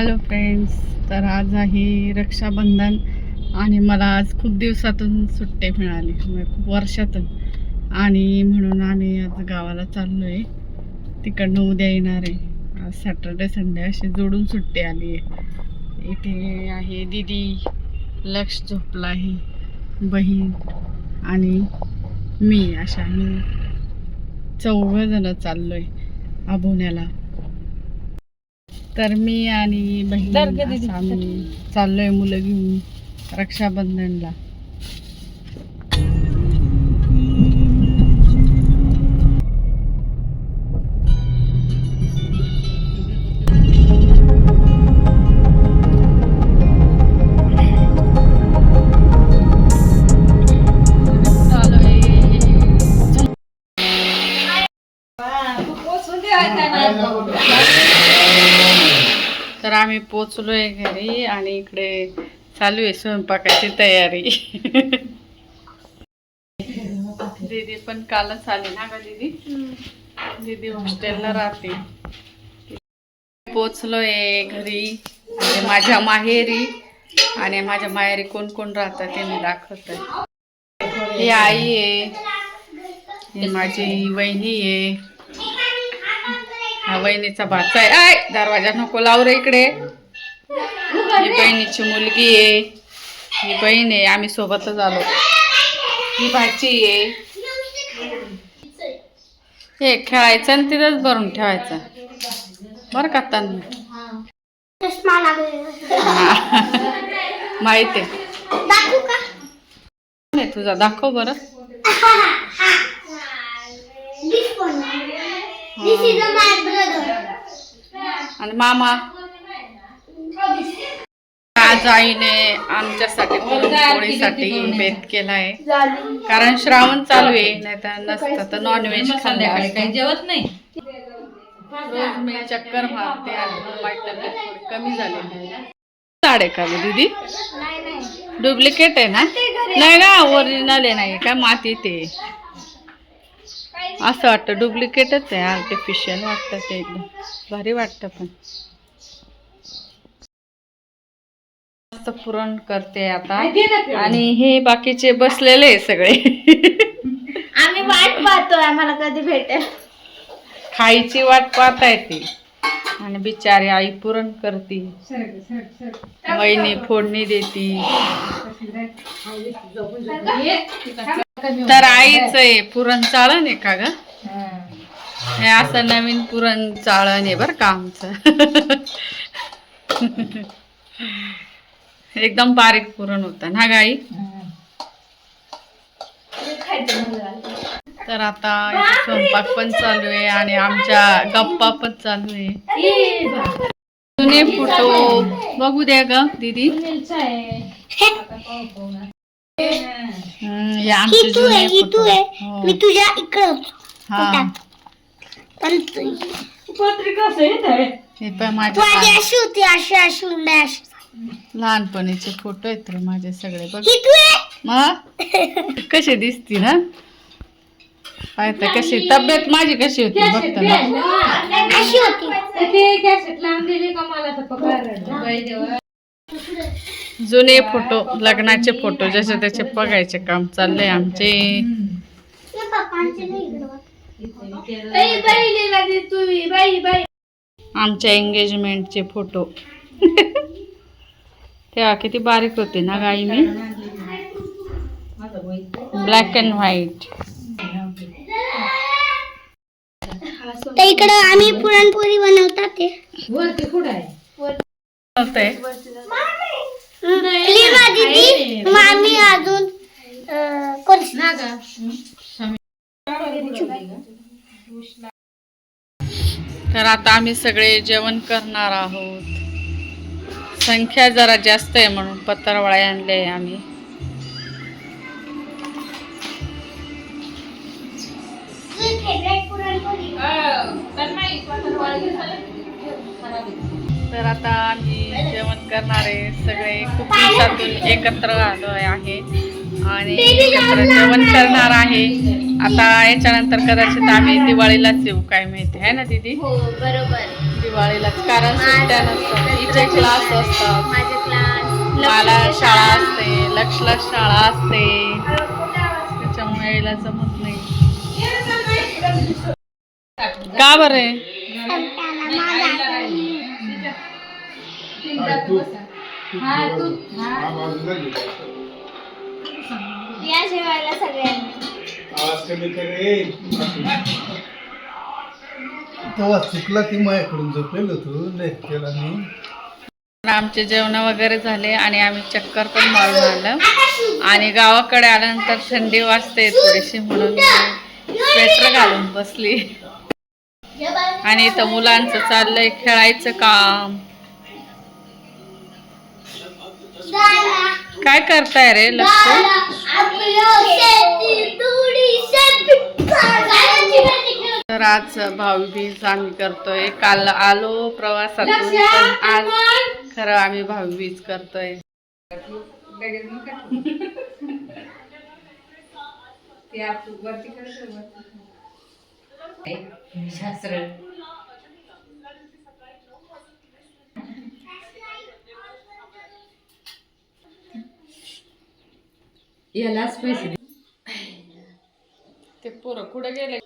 Hello friends तर आज आहे रक्षाबंधन आणि मला आज खूप दिवसातून सुट्टे मिळाली म्हणजे खूप वर्षातून. आणि म्हणून आम्ही आज गावाला चाललो आहे तिकडनं उद्या येणार आहे. आज सॅटर्डे संडे अशी जोडून सुट्टी आली आहे. इथे आहे दिदी लक्ष झोपला आहे बहीण आणि मी अशा आम्ही चौघं जण चाललो आहे आभोण्याला तर मी आणि बहीण आम्ही चाललोय मुलं घेऊन रक्षाबंधनला. आम्ही पोचलो आहे घरी आणि इकडे चालू आहे स्वयंपाकाची तयारी. दीदी पण कालच आली ना का दीदी? दीदी हॉस्टेलला राहते. पोचलोय घरी. आणि माझ्या माहेरी आणि माझ्या माहेरी कोण कोण राहतात ते मी दाखवत. ही आई आहे. ही माझी वहिनी आहे. हा वहिनीचा भाचा आहे. आय दरवाजा नको लाव रे इकडे. ही बहिणीची मुलगी आहे. ही बहीण आहे. आम्ही सोबतच आलो. ही भाची आहे. हे खेळायचं आणि तिथंच भरून ठेवायचं. बरं का लागलेला. माहीत आहे. तुझा दाखव बरं. दिस इज माय ब्रदर आणि मामा. आज आईने आमच्यासाठी पुरणपोळीसाठी बेत केलाय. कारण श्रावण चालू आहे नाही तर नसतं तर नॉनव्हेज संध्याकाळी काही जेवत नाही? रोज मी चक्कर मारते आणि माझी तब्येत थोडी कमी झालेली आहे साडे का गं दीदी? नाही नाही. डुप्लिकेट आहे ना? नाही ना ओरिजिनल आहे नाही काय माती ते असं वाटतं. डुप्लिकेटच आहे. आर्टिफिशियल वाटतं ते एकदम. भारी वाटतं पण. पुरण करते आता. आणि हे बाकीचे बसलेले सगळे. आम्ही वाट पाहतोय. आम्हाला कधी भेटेल. खायची वाट पाहता येते आणि बिचारी आई पुरण करते. वहिनी फोडणी देती. तर आईच आहे पुरण चाळण आहे का ग? हे असं नवीन पुरण चाळण आहे बरं का आमचं. एकदम बारीक पुरण होतं ना गाई तर आता स्वयंपाक पण चालू आहे आणि आमच्या गप्पा पण चालू आहे. जुने फोटो बघू द्या ग दीदी. हम्म, हे ही ही हो. मी तुझ्या इकडे हा. लहानपणीचे फोटो आहेत माझे सगळे बघ. ही मग? कशी दिसती ना पाहता कशी तब्येत माझी कशी होती? बघता ना. अशी होती? जुने फोटो लग्नाचे फोटो जसे त्याचे बघायचे काम चाललंय आमचे. आमच्या एंगेजमेंटचे फोटो. तेव्हा किती बारीक होते ना गाई मी ब्लॅक अँड व्हाईट तर इकडं आम्ही पुरणपोळी बनवतात ते. वरती कुठं आहे? लीना दीदी मामी अजून अं, कोण तर आता आम्ही सगळे जेवण करणार आहोत. संख्या जरा जास्त आहे म्हणून पत्रावळ्या आणले आहे आम्ही. तर आता आम्ही जेवण करणारे सगळे खूप दिवसातून एकत्र आलो आहे. आणि एकत्र जेवण करणार आहे. आता याच्यानंतर कदाचित आम्ही दिवाळीलाच येऊ काय माहिती आहे ना दीदी? हो बरोबर. दिवाळी दिवाळीला कारण सुट्ट्या नसतात. हिचे क्लास असतात. मला शाळा. असते लक्षला शाळा असते. त्याच्यामुळे यायला जमत नाही. का बरे? या जेवायला सगळ्यांनी. तेव्हा चुकला ती माझ्याकडून नाही केला मी. आमचे जेवण वगैरे झाले आणि आम्ही चक्कर पण मारून आलं. आणि गावाकडे आल्यानंतर थंडी वाजते थोडीशी म्हणून स्वेटर घालून बसली. आणि इथं मुलांचं चाललंय खेळायचं काम. काय करताय रे लक्ष तर आज भाऊबीज आम्ही करतोय. काल आलो प्रवासातून पण आज खरं आम्ही भाऊबीज करतोय. शास्त्र. यालाच पैसे. ते पोरं कुठे गेले?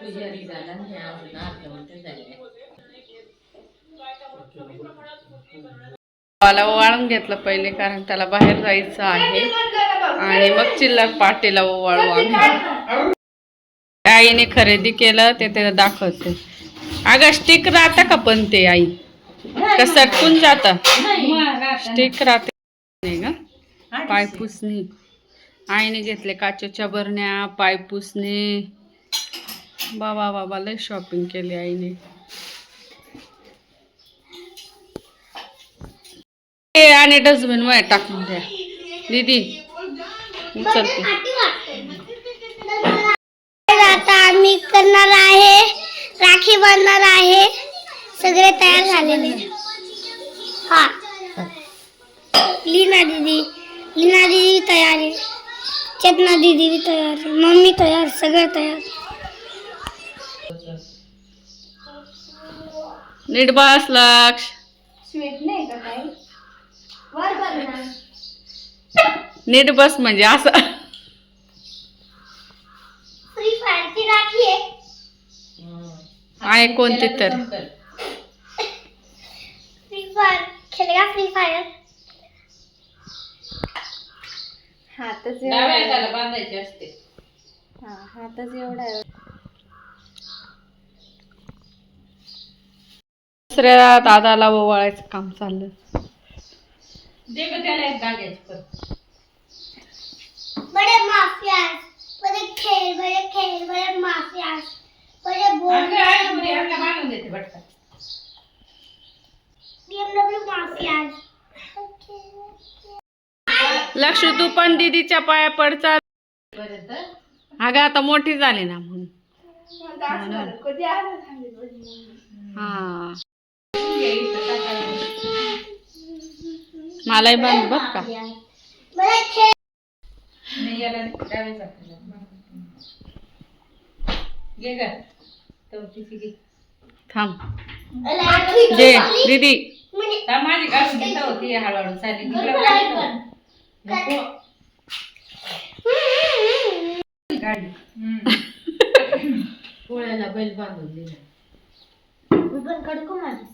पुजारी झाला. झाले मला ओवाळून घेतलं पहिले कारण त्याला बाहेर जायचं आहे. आणि मग चिल्लक पाटीला ओवाळू आम्ही. आईने खरेदी केलं ते त्याला दाखवते. अगं स्टिक राहता का पण ते आई? का सटकून जात? स्टिक राहते नाही का पायपुसणी आईने घेतले काचेच्या बरण्या पायपुसणे बाबा बाबा लय शॉपिंग केली आईने. ए, आणि डस्टबिनमध्ये टाकून द्या. दीदी उचलते. आता आम्ही करणार आहे. राखी बांधणार आहे. सगळे तयार झालेले. हा. लीना दीदी लीना दीदी तयार आहे. चेतना दीदी भी तयार आहे. मम्मी तयार सगळे तयार. नीट बस लक्ष. स्वीट नाही का काही? वर बघ ना. नीट बस म्हणजे असं. फ्री फायरची राखी आहे. आहे कोणती तर. फ्री फायर फ्री फायर हातच डाव्या हाताला बांधायची असते. हा हातच एवढा आहे. दुसऱ्या दादाला ओवाळायचं काम चाललं दे गं त्याला एक धाग्याची परत. बड़े माफियाज बड़े खेल बड़े खेल बड़े बड़े बोल अगं, अगं, बरी, अगं, बांधून देते पटकन. लक्ष तू पण दीदीच्या पाया पडचा पर्यंत. अगं आता मोठी झाली ना म्हणून हा ये इथं टाकायला. मलाही बांध बर का. थांब. जे दीदी. ता माझी घेता होती हळूहळू. पोळ्याला बैल बांधून दिला. पण कडको माझी.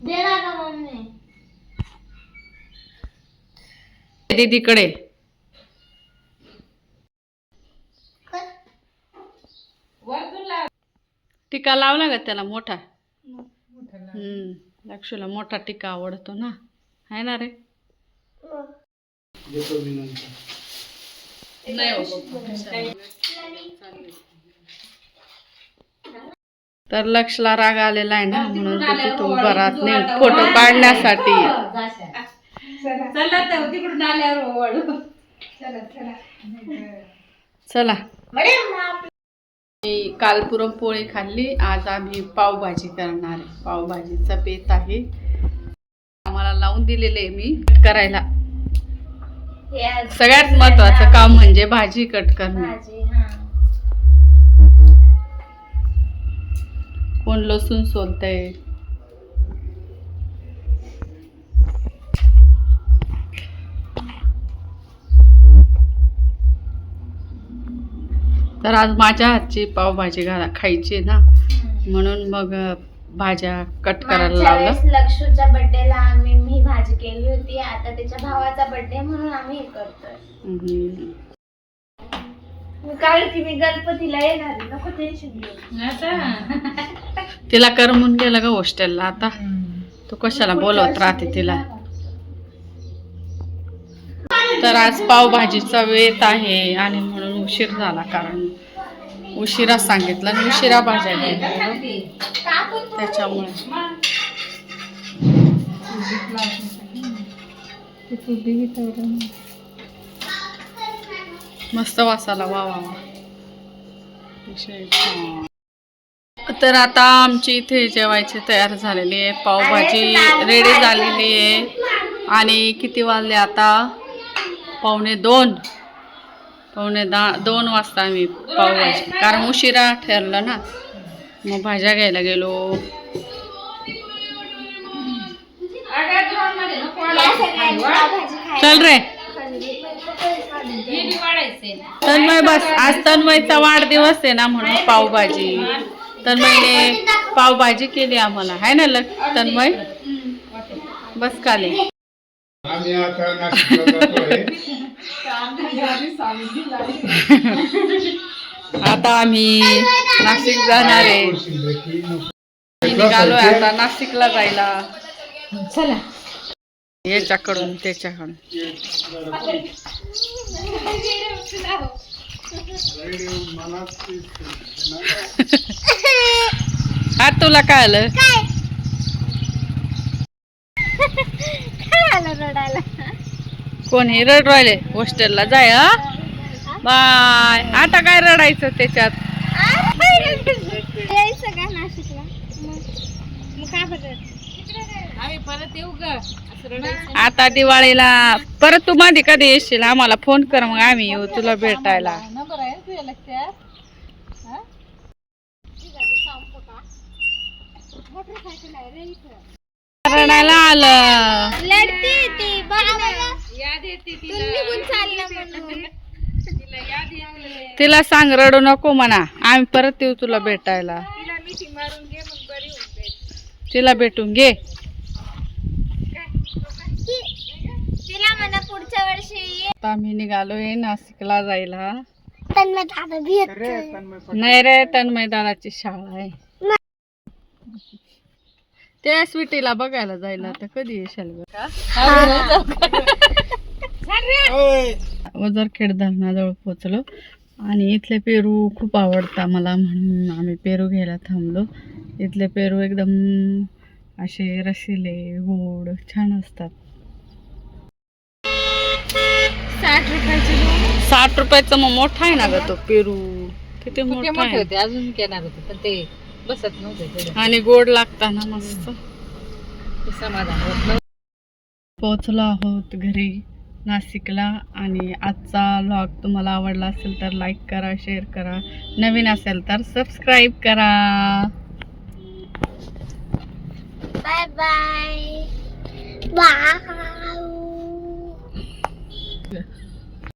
देना का मम्मी. दीदीकडे वरतून लाव. टिका लावला का त्याला मोठा? हम्म लक्षला मोठा टिका आवडतो ना. आहे ना रे? देतो मी नंतर तर लक्षला राग आलेला आहे ना म्हणून तो राहत नाही फोटो काढण्यासाठी. चला काल पुरणपोळी खाल्ली आज आम्ही पावभाजी करणार आहे. पावभाजीचा बेत आहे. आम्हाला लावून दिलेले आहे मी करायला. सगळ्यात महत्वाचं काम म्हणजे भाजी कट करणे. कोण लसूण सोलतंय? तर आज माझ्या हातची पावभाजी घाला खायची ना? म्हणून मग भाज्या कट करायला लावलं. लक्षूच्या बर्थडेला आम्ही मी भाजी केली होती. आता त्याच्या भावाचा बर्थडे म्हणून आम्ही हे करतोय. काल की मी गणपतीला येणार नको टेन्शन घेऊ. तिला करमून गेलं ग हॉस्टेलला आता. तू कशाला बोलवत राहते तिला? तर आज पावभाजीचा वेत आहे आणि म्हणून उशीर झाला कारण उशिरा सांगितलं आणि उशिरा भाज्या घेतल्या त्याच्यामुळे. मस्त वासाला वा वा वा. तर आता आमची इथे जेवायची तयार झालेली आहे. पावभाजी रेडी झालेली आहे. आणि किती वाजले आता? पावणे दोन. पावणे दहा दोन वाजता आम्ही पावभाजी. कारण उशिरा ठरलं ना. मग भाज्या घ्यायला गेलो. चल रे. तन्मय बस. आज तन्मयचा वाढदिवस आहे ना म्हणून पावभाजी. तन्मयने पावभाजी केली आम्हाला. आहे ना लग तन्मय? बस काले आम्ही आता आता आम्ही नाशिक जाणार आहे. निघालोय आता नाशिकला जायला. चला. याच्याकडून त्याच्याकडून. हा तुला काय आलं? कोणी रड राहिले. हॉस्टेलला जाय हा? बाय. आता काय रडायचं त्याच्यात? यायचं का नाशिकला? परत येऊ ग आता दिवाळीला परत तू मध्ये कधी येशील? आम्हाला फोन कर मग आम्ही येऊ तुला भेटायला. रडायला आलं. तिला याद येते तिला सांग रडू नको म्हणा. आम्ही परत येऊ तुला भेटायला. तिला मिठी मारून घे मग बरी होते तिला भेटून घे. म्हणा पुढच्या वर्षी. ये आता आम्ही निघालोय नाशिकला जायला. तन्मय दादा भी येतोय. नाही रे तन्मय दादाची शाळा आहे. त्या स्वीटीला बघायला जायला तर कधी येशाल बघा वजरखेड धरणाजवळ पोचलो आणि इथले पेरू खूप आवडतात मला म्हणून आम्ही पेरू घ्यायला थांबलो. इथले पेरू एकदम असे रसिले गोड छान असतात. साठ रुपयाची दोन. साठ रुपयाचा मग मोठा आहे ना ग तो पेरू. किती ते मोठा मोठे आहे. होते? अजून घेणार होते पण ते बसत नव्हते आणि गोड लागताना मस्त. ते समाधान होत नव्हतं. पोहोचलो आहोत घरी नाशिकला. आणि आजचा व्लॉग तुम्हाला आवडला असेल तर लाईक करा शेअर करा. नवीन असेल तर सबस्क्राईब करा. Bye bye bye